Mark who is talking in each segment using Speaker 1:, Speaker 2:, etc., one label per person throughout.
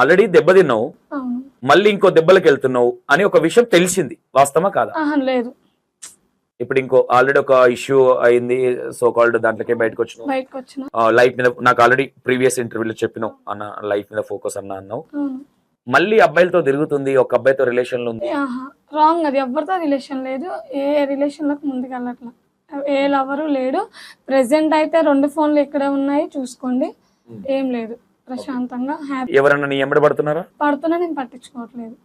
Speaker 1: Already దెబ్బతిన్నావు మళ్ళీ ఇంకో దెబ్బలకు వెళ్తున్నావు అని ఒక విషయం తెలిసింది. వాస్తవమా కాదా?
Speaker 2: లేదు.
Speaker 1: ఇప్పుడు ఇంకో ఆల్రెడీ ఒక ఇష్యూ అయింది సో కాల్డ్ దాంట్లోకే బయటకు
Speaker 2: వచ్చిన
Speaker 1: లైఫ్ మీద నాకు ఆల్రెడీ ప్రీవియస్ ఇంటర్వ్యూలో చెప్పినావు అన్న లైఫ్ మీద ఫోకస్ అన్న అన్నావు. మళ్ళీ అబ్బాయిలతో తిరుగుతుంది ఒక అబ్బాయితో రిలేషన్లో ఉంది.
Speaker 2: రాంగ్ అది ఎవరితో రిలేషన్ లేదు ఏ రిలేషన్లకు ముందుకు వెళ్ళట్లా ఏ లవరు లేడు. ప్రెసెంట్ అయితే రెండు ఫోన్లు ఇక్కడే ఉన్నాయి చూసుకోండి. ఏం లేదు. ప్రశాంతంగా హ్యాపీ.
Speaker 1: ఎవరన్నా నీ ఎంబడి పడుతున్నారా?
Speaker 2: పడుతున్నా నేను పట్టించుకోవట్లేదు.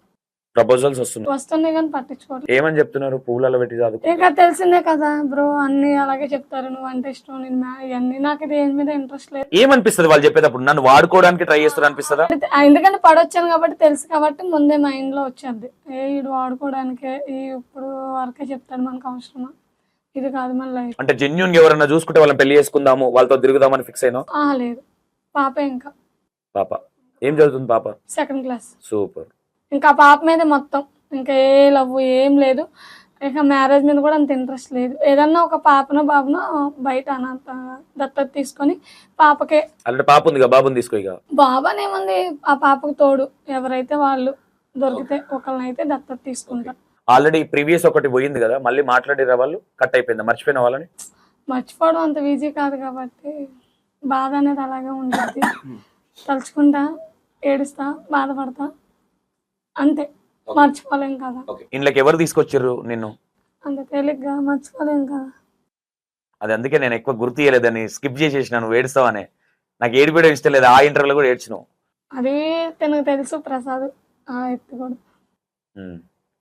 Speaker 1: ప్రపోజల్స్ వస్తున్నాయి.
Speaker 2: వస్తున్నాయి కానీ పట్టించుకోవట్లేదు.
Speaker 1: ఏమని చెప్తున్నారు? పువ్వులలో పెట్టి చదువుకో.
Speaker 2: ఇంకా తెలిసిందే కదా బ్రో అన్ని అలాగే చెప్తారు. నువ్వు అంటే ఇష్టం నేను ఇవన్నీ నాకు దేని మీద ఇంట్రెస్ట్ లేదు.
Speaker 1: ఏమనిపిస్తుంది వాళ్ళు చెప్పేటప్పుడు? నన్ను వాడుకోవడానికి ట్రై చేస్తారు అనిపిస్తుందా?
Speaker 2: ఆ, ఎందుకంటే పడొచ్చాను కాబట్టి తెలుసు కాబట్టి ముందే మైండ్లో వచ్చేది ఏ ఈడు వాడుకోవడానికే ఈ ఇప్పుడు వరకే చెప్తాడు మనకు అవసరమా ఇది కాదు మన లైఫ్
Speaker 1: అంటే జెన్యున్ ఎవరన్నా చూసుకుంటే వాళ్ళని పెళ్ళి చేసుకుందాము వాళ్ళతో తిరుగుదామని ఫిక్స్ అయినా?
Speaker 2: లేదు. పాప ఇంకా.
Speaker 1: పాప. ఏం చదువుతుంది పాప?
Speaker 2: Second class
Speaker 1: super.
Speaker 2: ఇంకా పాప మీద మొత్తం. ఇంకా ఏ లవ్ ఏం లేదు. ఇక మ్యారేజ్ మీద కూడా అంత ఇంట్రెస్ట్ లేదు. ఏదన్నా ఒక పాపనో బాబునో బయట అనంత దత్తత తీసుకొని పాపకే
Speaker 1: అలాంటి పాప ఉంది బాబుని తీసుకో ఇక.
Speaker 2: బాబానేముంది ఆ పాపకు తోడు. ఎవరైతే వాళ్ళు దొరికితే ఒకళ్ళనైతే దత్తత తీసుకుంటారు
Speaker 1: ఆల్రెడీ ప్రీవియస్ ఒకటి పోయింది కదా మళ్ళీ మాట్లాడిరా వాళ్ళు? కట్ అయిపోయింది? మర్చిపోయిన వాళ్ళని?
Speaker 2: మర్చిపోవడం అంత ఈజీ కాదు కాబట్టి బాధ అనేది అలాగే ఉంటుంది తలుచుకుంటా ఏడుస్తా బాధపడతా అంతే. మర్చిపోలేం కదా.
Speaker 1: ఇంట్లోకి ఎవరు తీసుకొచ్చారు నిన్ను?
Speaker 2: అంత తేలిగ్గా మర్చిపోలేం కదా.
Speaker 1: అది అందుకే నేను ఎక్కువ గుర్తు చేయలేదని స్కిప్ చేసేసిన నువ్వు ఏడుస్తావనే. నాకు ఏడిపోయడం ఇష్టం లేదు ఆ ఇంటర్వ్యూలో కూడా ఏడ్చినావు
Speaker 2: అది తనకు తెలుసు ప్రసాద్ ఆ ఎత్తు కూడా.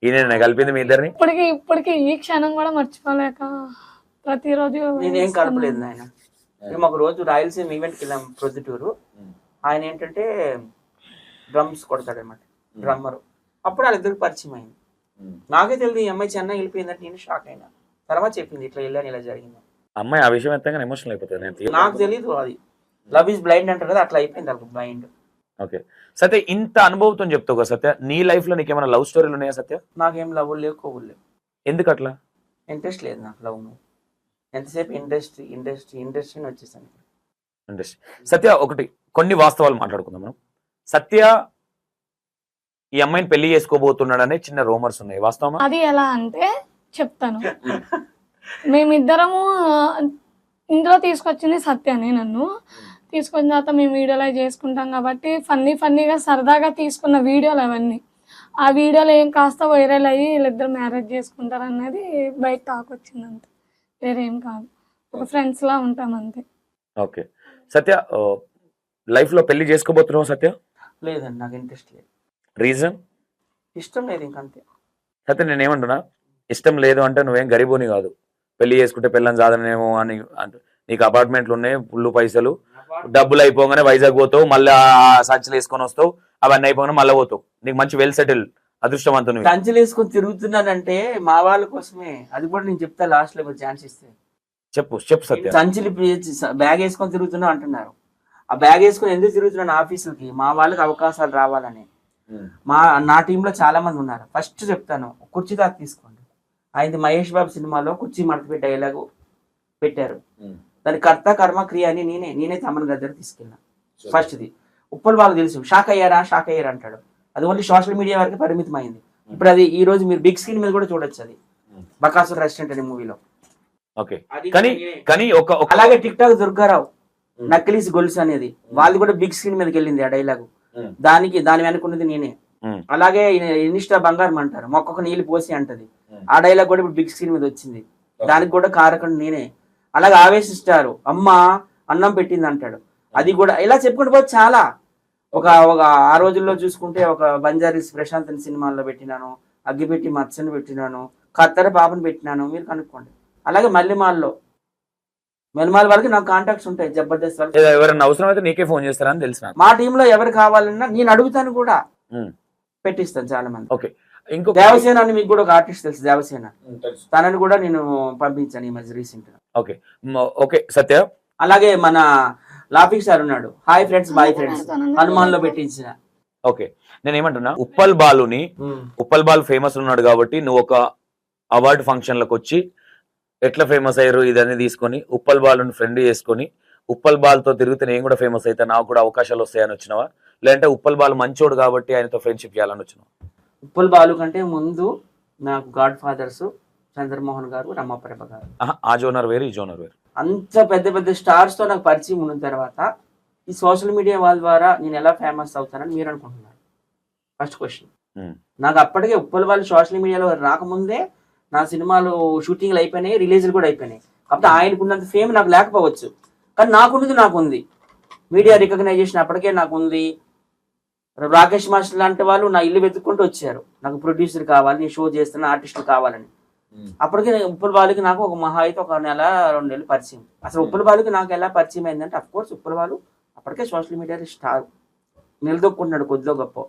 Speaker 1: ఈయన కలిపింది మీ ఇద్దరిని?
Speaker 2: ఇప్పటికి ఇప్పటికి ఈ క్షణం కూడా మర్చిపోలేక ప్రతిరోజు
Speaker 3: నేనేం కలపలేదు నాయన. మేము ఒక రోజు రాయలసీమ ఈవెంట్కి వెళ్ళాం ప్రొద్దుటూరు ఆయన ఏంటంటే డ్రమ్స్ కొడతాడు అనమాట డ్రమ్మర్. అప్పుడు వాళ్ళిద్దరికి పరిచయం అయింది. నాకే తెలియదు ఈ అమ్మాయి చెన్నై వెళ్ళిపోయిందంటే నేను షాక్ అయినా. తర్వాత చెప్పింది ఇట్లా వెళ్ళాను ఇలా జరిగింది.
Speaker 1: అమ్మాయి ఆ విషయం ఎత్తగానే ఎమోషనల్ అయిపోతుంది.
Speaker 3: నాకు తెలియదు అది. లవ్ ఇస్ బ్లైండ్ అంటారు కదా అట్లా అయిపోయింది వాళ్ళకి బ్లైండ్
Speaker 1: ఓకే. సత్య ఇంత అనుభవంతో చెప్తావు కదా సత్య నీ లైఫ్లో నీకు ఏమైనా లవ్ స్టోరీలు ఉన్నాయా సత్య?
Speaker 3: నాకేం లవ్ లేవు కొవ్వులు లేవు.
Speaker 1: ఎందుకు అట్లా
Speaker 3: ఇంట్రెస్ట్ లేదు నాకు లవ్ ఎంతసేపు ఇండస్ట్రీ ఇండస్ట్రీ ఇండస్ట్రీ అని వచ్చేసాను.
Speaker 1: సత్య ఒకటి కొన్ని వాస్తవాలు మాట్లాడుకుందాం మనం. సత్య ఈ అమ్మాయిని పెళ్ళి చేసుకోబోతున్నాడనే చిన్న రూమర్స్ ఉన్నాయి. వాస్తవమా?
Speaker 2: అది ఎలా అంటే చెప్తాను. మేమిద్దరము ఆ, ఇందులో తీసుకొచ్చింది సత్యనే నన్ను. తీసుకొచ్చిన తర్వాత మేము వీడియోలు చేసుకుంటాం కాబట్టి ఫన్నీ ఫన్నీగా సరదాగా తీసుకున్న వీడియోలు అవన్నీ. ఆ వీడియోలు ఏం కాస్త వైరల్ అయ్యి వీళ్ళిద్దరు మ్యారేజ్ చేసుకుంటారు అనేది బయట టాక్ వచ్చింది అంతే వేరే కాదు. ఒక ఫ్రెండ్స్ లా ఉంటాం అంతే.
Speaker 1: ఓకే. సత్య లైఫ్లో పెళ్ళి చేసుకోబోతున్నావు సత్య?
Speaker 3: లేదండి నాకు ఇంట్రెస్ట్ లేదు.
Speaker 1: రీజన్?
Speaker 3: ఇష్టం లేదు ఇంకంతే
Speaker 1: సత్య నేను ఏమంటున్నా ఇష్టం లేదు అంటే నువ్వేం గరీబోని కాదు. పెళ్ళి చేసుకుంటే పెళ్ళని సాధనేమో అని నీకు అపార్ట్మెంట్లు ఉన్నాయి పుల్లు పైసలు. డబ్బులు అయిపోగానే వైజాగ్ పోతావు మళ్ళీ సంచులు వేసుకొని వస్తావు అవన్నీ అయిపోగానే మళ్ళీ పోతావు. నీకు మంచి వెల్ సెటిల్ అదృష్టవంతునివి.
Speaker 3: కంచెలు వేసుకొని తిరుగుతున్నానంటే మా వాళ్ళ కోసమే. అది కూడా నేను చెప్తా లాస్ట్లో ఛాన్స్ ఇస్తే.
Speaker 1: చెప్పు చెప్పు సత్య.
Speaker 3: సంచులు బ్యాగ్ వేసుకొని తిరుగుతున్నా అంటున్నారు. ఆ బ్యాగ్ వేసుకొని ఎందుకు తిరుగుతున్నాను ఆఫీసులకి? మా వాళ్ళకి అవకాశాలు రావాలని. మా నా టీంలో చాలా మంది ఉన్నారు. ఫస్ట్ చెప్తాను కుర్చీ దాకా తీసుకోండి. ఆయనది మహేష్ బాబు సినిమాలో కుర్చీ మడతపై డైలాగు పెట్టారు. దాని కర్త కర్మ క్రియ అని నేనే నేనే తమన్ దగ్గర తీసుకెళ్ళా ఫస్ట్ది. ఉప్పల్ వాళ్ళు తెలుసు షాక్ అయ్యారా? షాక్ అయ్యారా అంటాడు. అది ఓన్లీ సోషల్ మీడియా వరకు పరిమితం అయింది ఇప్పుడు అది ఈ రోజు మీరు బిగ్ స్క్రీన్ మీద కూడా చూడొచ్చు అది. బకాసుర్ రెస్టారెంట్ అనే మూవీలో.
Speaker 1: ఓకే. కానీ కానీ ఒక
Speaker 3: అలాగే టిక్ టాక్ దుర్గారావు నక్లీస్ గొలుసు అనేది. వాళ్ళు కూడా బిగ్ స్క్రీన్ మీదకి వెళ్ళింది ఆ డైలాగు. దానికి దాని వెనుకున్నది నేనే. అలాగే ఇనిష్టా బంగారం అంటారు. మొక్కకు నీళ్ళు పోసి అంటది. ఆ డైలాగ్ కూడా ఇప్పుడు బిగ్ స్క్రీన్ మీద వచ్చింది. దానికి కూడా కారకుడు నేనే. అలాగే ఆవేశిస్తారు. అమ్మ అన్నం పెట్టింది అంటాడు. అది కూడా ఇలా చెప్పుకుంటూ పోతే చాలా. ఒక ఒక ఆ రోజుల్లో చూసుకుంటే ఒక బంజారీస్ ప్రశాంత్ అని సినిమాల్లో పెట్టినాను అగ్గిపెట్టి మత్స్యను పెట్టినాను కత్తెర పాపను పెట్టినాను మీరు కనుక్కోండి. అలాగే మల్లెమాల్లో మెల్మాల్ వరకు నాకు కాంటాక్ట్స్ ఉంటాయి జబర్దస్త్
Speaker 1: ఎవరైనా అవసరం అయితే నీకే ఫోన్ చేస్తారా అని తెలిసిన
Speaker 3: మా టీంలో ఎవరు కావాలన్నా నేను అడుగుతాను కూడా. పెట్టిస్తాను చాలా మంది
Speaker 1: ఓకే. ఇంకొక
Speaker 3: దేవసేన అని మీకు కూడా ఒక ఆర్టిస్ట్ తెలుసు దేవసేన. తనని కూడా నేను పంపించాను ఈ మధ్య రీసెంట్గా.
Speaker 1: ఓకే. ఓకే సత్య.
Speaker 3: అలాగే మన లాఫిక్ సార్ ఉన్నాడు. హాయ్ ఫ్రెండ్స్ బాయ్ ఫ్రెండ్స్ హనుమాన్లో పెట్టించిన.
Speaker 1: ఓకే. నేను ఏమంటున్నా ఉప్పల్ బాలుని ఉప్పల్ బాల్ ఫేమస్ ఉన్నాడు కాబట్టి నువ్వు ఒక అవార్డు ఫంక్షన్లకు వచ్చి ఎట్లా ఫేమస్ అయ్యారు ఇదన్నీ తీసుకొని ఉప్పల్ బాలుని ఫ్రెండ్ చేసుకొని ఉప్పల్ బాల్తో తిరిగితే నేను కూడా ఫేమస్ అయితే నాకు కూడా అవకాశాలు వస్తాయని వచ్చినావా? లేదంటే ఉప్పల్ బాలు మంచోడు కాబట్టి ఆయనతో ఫ్రెండ్షిప్ చేయాలని వచ్చినావు?
Speaker 3: ఉప్పల్ బాలు కంటే ముందు నాకు గాడ్ ఫాదర్స్ చంద్రమోహన్ గారు రమాప్రభ గారు.
Speaker 1: ఆ జోనర్ వేరు ఈ జోనర్ వేరు.
Speaker 3: అంత పెద్ద పెద్ద స్టార్స్తో నాకు పరిచయం ఉన్న తర్వాత ఈ సోషల్ మీడియా వాళ్ళ ద్వారా నేను ఎలా ఫేమస్ అవుతానని మీరు అనుకుంటున్నారు? ఫస్ట్ క్వశ్చన్ నాకు అప్పటికే ఉప్పల్ వాళ్ళు సోషల్ మీడియాలో రాకముందే నా సినిమాలు షూటింగ్లు అయిపోయినాయి రిలీజ్లు కూడా అయిపోయినాయి. కాబట్టి ఆయనకున్నంత ఫేమ్ నాకు లేకపోవచ్చు. కానీ నాకున్నది నాకు ఉంది మీడియా రికగ్నైజేషన్ అప్పటికే నాకు ఉంది రాకేష్ మాస్టర్ లాంటి వాళ్ళు నా ఇల్లు వెతుక్కుంటూ వచ్చారు. నాకు ప్రొడ్యూసర్ కావాలి నేను షో చేస్తున్న ఆర్టిస్టులు కావాలని. అప్పటికే ఉప్పల్ బాలుకి నాకు ఒక మహా అయితే ఒక నెల రెండు నెలలు పరిచయం. అసలు ఉప్పల్ బాలుకి నాకు ఎలా పరిచయం అయిందంటే అఫ్ కోర్స్ ఉప్పల్ బాలు అప్పటికే సోషల్ మీడియాలో స్టార్ నిలదొక్కుంటున్నాడు కొద్దిలో గొప్ప.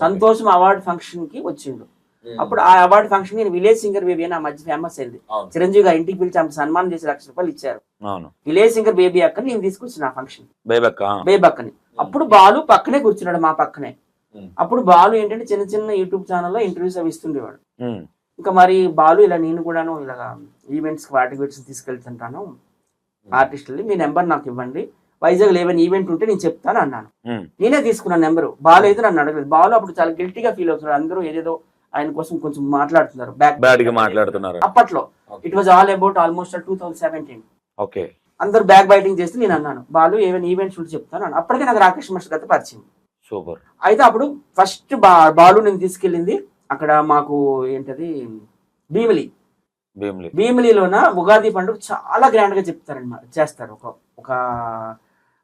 Speaker 3: సంతోషం అవార్డు ఫంక్షన్కి వచ్చిండు. అప్పుడు ఆ అవార్డు ఫంక్షన్ నేను విలేజ్ సింగర్ బేబీ అని ఆ మధ్య ఫేమస్ అయింది. చిరంజీవి గారు ఇంటికి పిలిచి ఆమె సన్మానం చేసి లక్ష రూపాయలు ఇచ్చారు. విలేజ్ సింగర్ బేబీ అక్కని నేను తీసుకొచ్చిన ఆ ఫంక్షన్
Speaker 1: బేబక్క.
Speaker 3: బేబీ అక్కని. అప్పుడు బాలు పక్కనే కూర్చున్నాడు మా పక్కనే.
Speaker 1: ఉమ్.
Speaker 3: అప్పుడు బాలు ఏంటంటే చిన్న చిన్న యూట్యూబ్ ఛానల్లో ఇంటర్వ్యూస్ అవి ఇస్తుండేవాడు. ఇంకా మరి బాలు ఇలా నేను కూడాను ఇలా ఈవెంట్స్ వాటికి వీటికి తీసుకెళ్తుంటాను. ఆర్టిస్టులు మీ నెంబర్ నాకు ఇవ్వండి. వైజాగ్ ఏమైనా ఈవెంట్ ఉంటే నేను చెప్తాను అన్నాను. నేనే తీసుకున్నాను నెంబరు బాలు అయితే నన్ను అడగలేదు. బాలు అప్పుడు చాలా గిల్టీగా ఫీల్ అవుతున్నాడు అందరూ ఏదేదో ఆయన కోసం కొంచెం మాట్లాడుతున్నారు. బ్యాక్
Speaker 1: బ్యాడ్గా మాట్లాడుతున్నారు.
Speaker 3: అప్పట్లో. It was all about almost two thousand seventeen
Speaker 1: okay
Speaker 3: అందరూ బ్యాక్ బైటింగ్ చేస్తే నేను అన్నాను బాలు ఏమైనా ఈవెంట్స్ ఉంటే చెప్తాను. అప్పటికే నాకు రాకేష్ మాస్టర్ గత పరిచయం.
Speaker 1: సూపర్
Speaker 3: అయితే అప్పుడు ఫస్ట్ బా బాలు నేను తీసుకెళ్ళింది అక్కడ మాకు ఏంటది? భీమిలి.
Speaker 1: భీమ్లీ.
Speaker 3: భీమిలిలోన ఉగాది పండుగ చాలా గ్రాండ్గా చెప్తారన్నమాట చేస్తారు. ఒక ఒక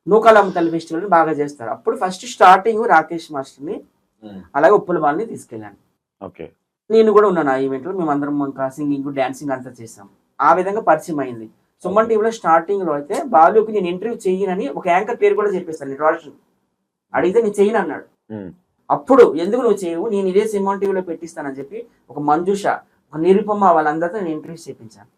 Speaker 3: నూకాలమ్మ తల్లి ఫెస్టివల్ బాగా చేస్తారు. అప్పుడు ఫస్ట్ స్టార్టింగ్ రాకేష్ మాస్టర్ని అలాగే ఉప్పుల వాళ్ళని తీసుకెళ్ళాను.
Speaker 1: ఓకే.
Speaker 3: నేను కూడా ఉన్నాను ఆ ఈవెంట్లో. మేమందరం ఇంకా సింగింగ్ డాన్సింగ్ అంతా చేసాం. ఆ విధంగా పరిచయం అయింది. సుమన్ టీవీలో స్టార్టింగ్లో అయితే బాలుకి నేను ఇంటర్వ్యూ చేయనని ఒక యాంకర్ పేరు కూడా చెప్పేస్తాను నేను రోషన్ అడిగితే నేను చేయను అన్నాడు. అప్పుడు ఎందుకు నువ్వు చేయవు నేను ఇదే సినిమా టీవీలో పెట్టిస్తానని చెప్పి ఒక మంజుష ఒక నిరుపమ వాళ్ళందరితో నేను ఇంటర్వ్యూస్ చేయించాను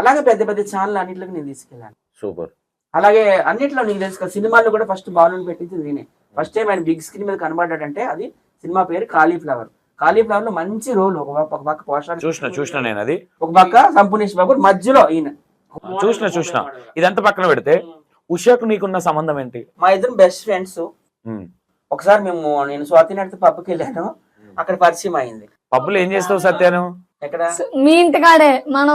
Speaker 3: అలాగే పెద్ద పెద్ద ఛానల్ అన్నింటిలోకి నేను తీసుకెళ్ళాను.
Speaker 1: సూపర్.
Speaker 3: అలాగే అన్నిట్లో నీకు తెలుసు కదా, సినిమాల్లో కూడా ఫస్ట్ బాలుని పెట్టింది నేనే. ఫస్ట్ టైం ఆయన బిగ్ స్క్రీన్ మీద కనబడ్డాడంటే అది సినిమా పేరు కాలీఫ్లవర్. కాలీఫ్లవర్లో మంచి రోల్ ఒక పక్క- ఒక పక్క పోషణ
Speaker 1: చూసిన చూసిన నేను అది.
Speaker 3: ఒక పక్క సంపూర్ణేష్ బాబు మధ్యలో ఈయన.
Speaker 1: చూసిన చూసిన. ఇదంతా పక్కన పెడితే ఉషాకు నీకున్న సంబంధం ఏంటి?
Speaker 3: మా ఇద్దరు బెస్ట్ ఫ్రెండ్స్ ఒకసారి మేము నేను స్వాతి నడితే పబ్కి వెళ్ళాను. అక్కడ పరిచయం అయింది.
Speaker 1: పబ్బులు ఏం చేస్తావు సత్యాను?
Speaker 2: మీ ఇంటికాడే. మనం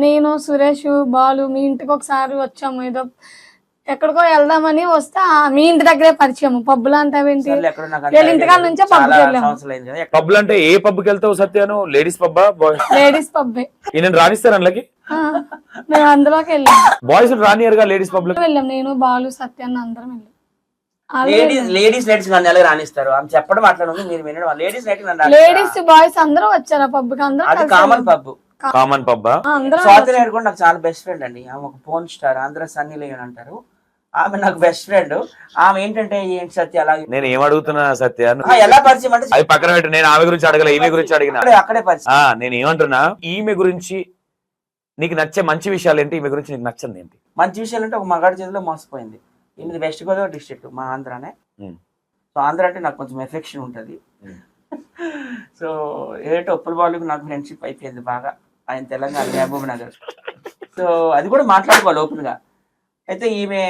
Speaker 2: నేను సురేష్ బాలు మీ ఇంటికి ఒకసారి వచ్చాము. ఏదో ఎక్కడికో వెళ్దామని వస్తే మీ ఇంటి దగ్గరే పరిచయం. పబ్బులు అంటావేంటి
Speaker 3: idea
Speaker 2: నుంచే.
Speaker 3: ఎక్కడ-
Speaker 1: పబ్బులు అంటే ఏ పబ్కి వెళ్తావు సత్యాను? లేడీస్ పబ్బా
Speaker 2: లేడీస్ పబ్బే.
Speaker 1: ఈయన రాణిస్తారు అందులోకి?
Speaker 2: ఆ, మేము అందులోకి వెళ్ళాం.
Speaker 1: బాయ్స్ రానియర్గా లేడీస్ పబ్
Speaker 2: వెళ్ళాం. నేను బాలు సత్యాన్ని అందరం వెళ్ళాం.
Speaker 3: లేడీస్ లేడీస్ నైట్స్ నన్ను రాణిస్తారు? ఆమె చెప్పడం అట్లా ఉంది మీరు వినడం లేడీస్ నైట్?
Speaker 2: లేడీస్ బాయ్స్ అందరూ వచ్చారు ఆ పబ్కి అందరూ
Speaker 3: అది కామన్ పబ్
Speaker 1: కామన్ పబ్బా?
Speaker 2: అందరం
Speaker 3: స్వాతి నాయుడు కూడా నాకు చాలా బెస్ట్ ఫ్రెండ్ అండి. ఆమె ఒక ఫోన్ స్టార్ ఆంధ్ర సన్నీ లేని అంటారు. ఆమె నాకు బెస్ట్ ఫ్రెండ్ ఆమె ఏంటంటే ఏంటి సత్య అలాగే
Speaker 1: నేను ఏం అడుగుతున్నా సత్య?
Speaker 3: ఎలా పరిచయం అంటే
Speaker 1: అది పక్కన పెట్టు నేను ఆమె గురించి అడగల ఈమె గురించి అడిగిన.
Speaker 3: అక్కడే పరిచయం.
Speaker 1: నేను ఏమంటున్నా ఈమె గురించి నీకు నచ్చే మంచి విషయాలు ఏంటి? ఈమె గురించి నీకు నచ్చంది ఏంటి?
Speaker 3: మంచి విషయాలు అంటే ఒక మగాడి చేతిలో మోసపోయింది. ఇది వెస్ట్ గోదావరి డిస్ట్రిక్ట్ మా ఆంధ్రానే. సో ఆంధ్ర అంటే నాకు కొంచెం ఎఫెక్షన్ ఉంటుంది. సో ఏటో ఒప్పుల వాళ్ళకి నాకు ఫ్రెండ్షిప్ అయిపోయింది బాగా. ఆయన తెలంగాణ మహబూబ్ నగర్. సో అది కూడా మాట్లాడుకోవాలి ఓపెన్గా. అయితే ఈమె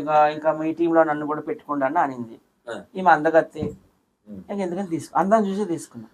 Speaker 3: ఇక- ఇంకా మీ టీంలో నన్ను కూడా పెట్టుకోండి అని అనింది. ఈమె అందగత్తే. ఇంక ఎందుకని తీసుకు అందం చూసి తీసుకున్నా